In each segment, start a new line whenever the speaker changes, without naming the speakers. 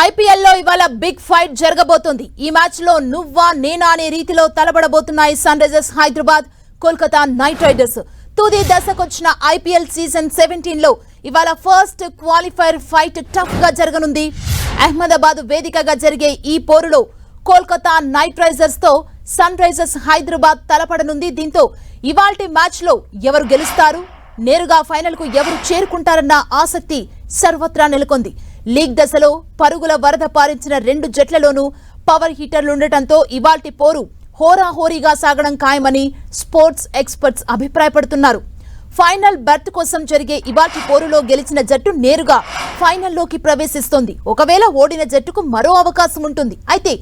ఐపీఎల్లో ఇవాళ big fight జరగబోతోంది. ఈ మ్యాచ్లో నువ్వా నేనా అనే రీతిలో తలబడబోతున్నాయి sunrisers Hyderabad Kolkata knight riders. తుది దశకొచ్చిన ఐపీఎల్ సీజన్ సెవెంటీన్లో ఇవాళ ఫస్ట్ క్వాలిఫైర్ ఫైట్ టఫ్గా జరగనుంది. అహ్మదాబాద్ వేదికగా జరిగే ఈ పోరులో కోల్కతా నైట్ రైజర్స్తో సన్ రైజర్స్ హైదరాబాద్ తలపడనుంది. దీంతో ఇవాల్టి మ్యాచ్లో ఎవరు గెలుస్తారు? నేరుగా ఫైనల్కు ఎవరు చేరుకుంటారన్న ఆసక్తి సర్వత్రా నెలకొంది. లీగ్ దశలో పరుగుల వరద పారించిన రెండు జట్లలోనూ పవర్ హీటర్లుండటంతో ఇవాల్టి పోరు హోరాహోరీగా సాగడం ఖాయమని స్పోర్ట్స్ ఎక్స్పర్ట్స్ అభిప్రాయపడుతున్నారు. ఫైనల్ బెర్త్ కోసం జరిగే ఇవాటి పోరులో గెలిచిన జట్టు నేరుగా ఫైనల్లోకి ప్రవేశిస్తోంది. ఒకవేళ ఓడిన జట్టుకు మరో అవకాశం ఉంటుంది. అయితే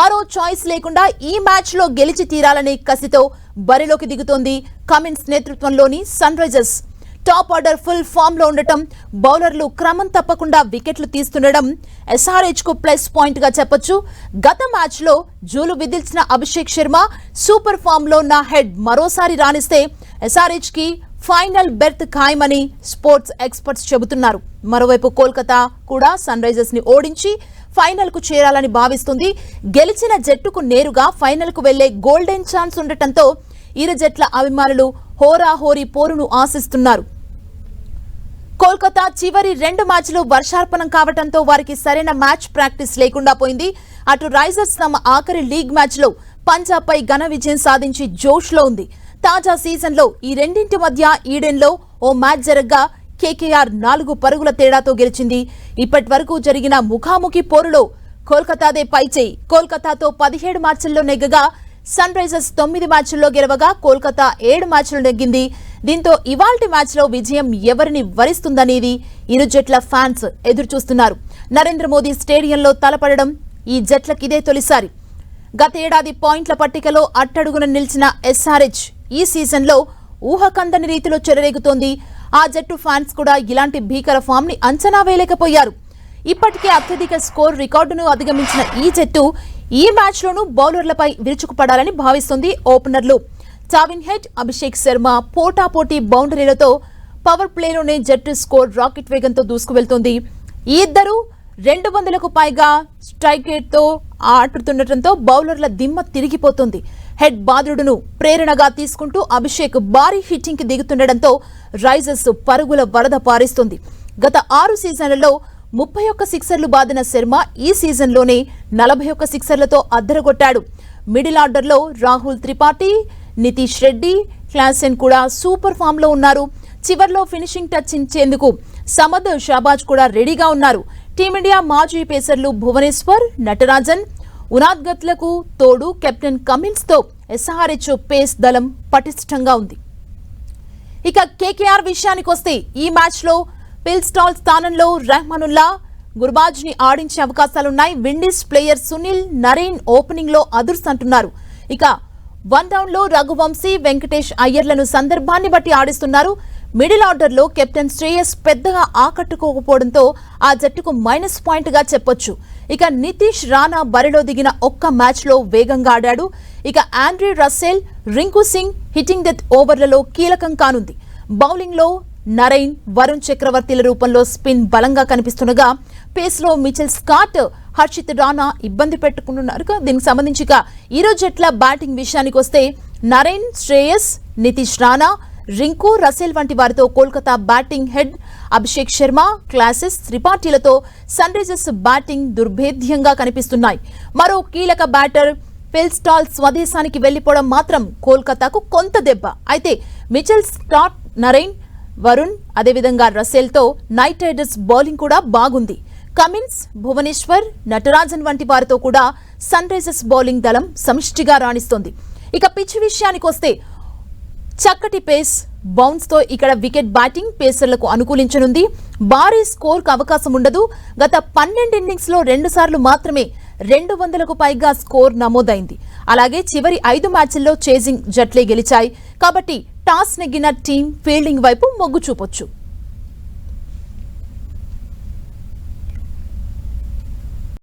మరో చాయిస్ లేకుండా ఈ మ్యాచ్లో గెలిచి తీరాలనే కసితో బరిలోకి దిగుతోంది కమిన్స్ నేతృత్వంలోని sun Risers top order full ఫామ్లో ఉండటం బౌలర్లు క్రమం తప్పకుండా వికెట్లు తీస్తుండడం ఎస్ఆర్హెచ్కు ప్లస్ పాయింట్గా చెప్పొచ్చు. గత మ్యాచ్లో జూలు విధిల్చిన అభిషేక్ శర్మ సూపర్ ఫామ్లో ఉన్న హెడ్ మరోసారి రాణిస్తే ఎస్ఆర్హెచ్కి ఫైనల్ బెర్త్ ఖాయమని స్పోర్ట్స్ ఎక్స్పర్ట్స్ చెబుతున్నారు. మరోవైపు కోల్కతా కూడా సన్ రైజర్స్ని ఓడించి ఫైనల్కు చేరాలని భావిస్తుంది. గెలిచిన జట్టుకు నేరుగా ఫైనల్కు వెళ్ళే గోల్డెన్ ఛాన్స్ ఉండటంతో ఇరు జట్ల అభిమానులు హోరాహోరీ పోరును ఆశిస్తున్నారు. కోల్కతా చివరి రెండు మ్యాచ్లు వర్షార్పణం కావడంతో వారికి సరైన మ్యాచ్ ప్రాక్టీస్ లేకుండా పోయింది. అటు రైజర్స్ తమ ఆఖరి లీగ్ మ్యాచ్లో పంజాబ్పై పంజాబ్ పై ఘన విజయం సాధించి జోష్లో ఉంది. తాజా సీజన్లో ఈ రెండింటి మధ్య ఈడెన్లో ఓ మ్యాచ్ జరగ్గా కేకేఆర్ నాలుగు పరుగుల తేడాతో గెలిచింది. ఇప్పటి వరకు జరిగిన ముఖాముఖి పోరులో కోల్కతాదే పైచేయి కోల్కతాతో పదిహేడు మ్యాచ్ల్లో నెగ్గగా సన్ రైజర్స్ తొమ్మిది మ్యాచ్ల్లో గెలవగా కోల్కతా ఏడు మ్యాచ్లు నెగ్గింది. దీంతో ఇవాల్టి మ్యాచ్లో విజయం ఎవరిని వరిస్తుందనేది ఇరు జట్ల ఫ్యాన్స్ ఎదురుచూస్తున్నారు. నరేంద్ర మోదీ స్టేడియంలో తలపడడం ఈ జట్లకిదే తొలిసారి. గత ఏడాది పాయింట్ల పట్టికలో అట్టడుగున నిలిచిన ఎస్ఆర్హెచ్ ఈ సీజన్లో ఊహకందని రీతిలో చెలరేగుతోంది. ఆ జట్టు ఫ్యాన్స్ కూడా ఇలాంటి భీకర ఫామ్ని అంచనా వేయలేకపోయారు. ఇప్పటికే అత్యధిక స్కోర్ రికార్డును అధిగమించిన ఈ జట్టు ఈ మ్యాచ్లోనూ బౌలర్లపై విరుచుకుపడాలని భావిస్తుంది ఓపెనర్లు. టావిన్ హెడ్ అభిషేక్ శర్మ పోటాపోటీ బౌండరీలతో పవర్ ప్లేలోనే జట్టు స్కోర్ రాకెట్ వేగంతో దూసుకువెళ్తోంది. ఈ ఇద్దరు రెండు వందలకు పైగా స్ట్రైక్ రేట్తో ఆడుతుండటంతో బౌలర్ల దిమ్మ తిరిగిపోతుంది. హెడ్ బాదుడును ప్రేరణగా తీసుకుంటూ అభిషేక్ భారీ హిట్టింగ్కి దిగుతుండటంతో రైజర్స్ పరుగుల వరద పారిస్తుంది. గత ఆరు సీజన్లలో ముప్పై ఒక్క సిక్సర్లు బాదిన శర్మ ఈ సీజన్లోనే నలభై ఒక్క సిక్సర్లతో అద్దరగొట్టాడు. మిడిల్ ఆర్డర్లో రాహుల్ త్రిపాఠి నితీష్ రెడ్డి క్లాసెన్ కూడా సూపర్ ఫామ్లో ఉన్నారు. చివర్లో ఫినిషింగ్ టచ్ ఇచ్చేందుకు సమద్ షాబాజ్ కూడా రెడీగా ఉన్నారు. టీమిండియా మాజీ పేసర్లు భువనేశ్వర్ నటరాజన్ ఉనాద్గత్లకు తోడు కెప్టెన్ కమిన్స్తో ఎస్ఆర్హెచ్ పేస్ దళం పటిష్టంగా ఉంది. ఇక కేకేఆర్ విషయానికి వస్తే ఈ మ్యాచ్లో పిల్ స్టాల్ స్థానంలో రెహమానుల్లా గుర్బాజ్ని ఆడించే అవకాశాలున్నాయి. విండీస్ ప్లేయర్ సునీల్ నరేన్ ఓపెనింగ్లో అదుర్స్ అంటున్నారు ఇక వన్ డౌన్లో రఘువంశీ వెంకటేష్ అయ్యర్లను సందర్భాన్ని బట్టి ఆడిస్తున్నారు. మిడిల్ ఆర్డర్లో కెప్టెన్ శ్రేయస్ పెద్దగా ఆకట్టుకోకపోవడంతో ఆ జట్టుకు మైనస్ పాయింట్గా చెప్పొచ్చు. ఇక నితీష్ రాణా బరిలో దిగిన ఒక్క మ్యాచ్లో వేగంగా ఆడాడు. ఇక Andre Russell Rinku Singh hitting death ఓవర్లలో కీలకం కానుంది. బౌలింగ్లో నరైన్ వరుణ్ చక్రవర్తిల రూపంలో స్పిన్ బలంగా కనిపిస్తుండగా పేస్లో మిచెల్ స్కాట్ హర్షిత్ రాణా ఇబ్బంది పెట్టుకుంటున్నారు. దీనికి సంబంధించి ఈరోజు జట్ల బ్యాటింగ్ విషయానికి వస్తే నరైన్ శ్రేయస్ నితీష్ రాణా రింకు రసెల్ వంటి వారితో Kolkata batting Head Abhishek Sharma Klaasen త్రిపాఠీలతో sun Risers batting దుర్భేద్యంగా కనిపిస్తున్నాయి. మరో కీలక బ్యాటర్ ఫెల్స్టాల్ స్వదేశానికి వెళ్ళిపోవడం మాత్రం కోల్కతాకు కొంత దెబ్బ. అయితే మిచెల్ స్టాట్ నరైన్ వరుణ్ అదేవిధంగా రసెల్తో నైట్ రైడర్స్ బౌలింగ్ కూడా బాగుంది. కమిన్స్ భువనేశ్వర్ నటరాజన్ వంటి వారితో కూడా సన్ రైజర్స్ బౌలింగ్ దళం సమిష్టిగా రాణిస్తోంది. ఇక పిచ్ విషయానికి వస్తే చక్కటి పేస్ బౌన్స్తో ఇక్కడ వికెట్ బ్యాటింగ్ పేసర్లకు అనుకూలించనుంది. భారీ స్కోర్కు అవకాశం ఉండదు. గత పన్నెండు ఇన్నింగ్స్లో రెండు సార్లు మాత్రమే రెండు వందలకు పైగా స్కోర్ నమోదైంది. అలాగే చివరి ఐదు మ్యాచ్ల్లో చేజింగ్ జట్లే గెలిచాయి. కాబట్టి టాస్ నెగ్గిన టీం ఫీల్డింగ్ వైపు మొగ్గు చూపొచ్చు.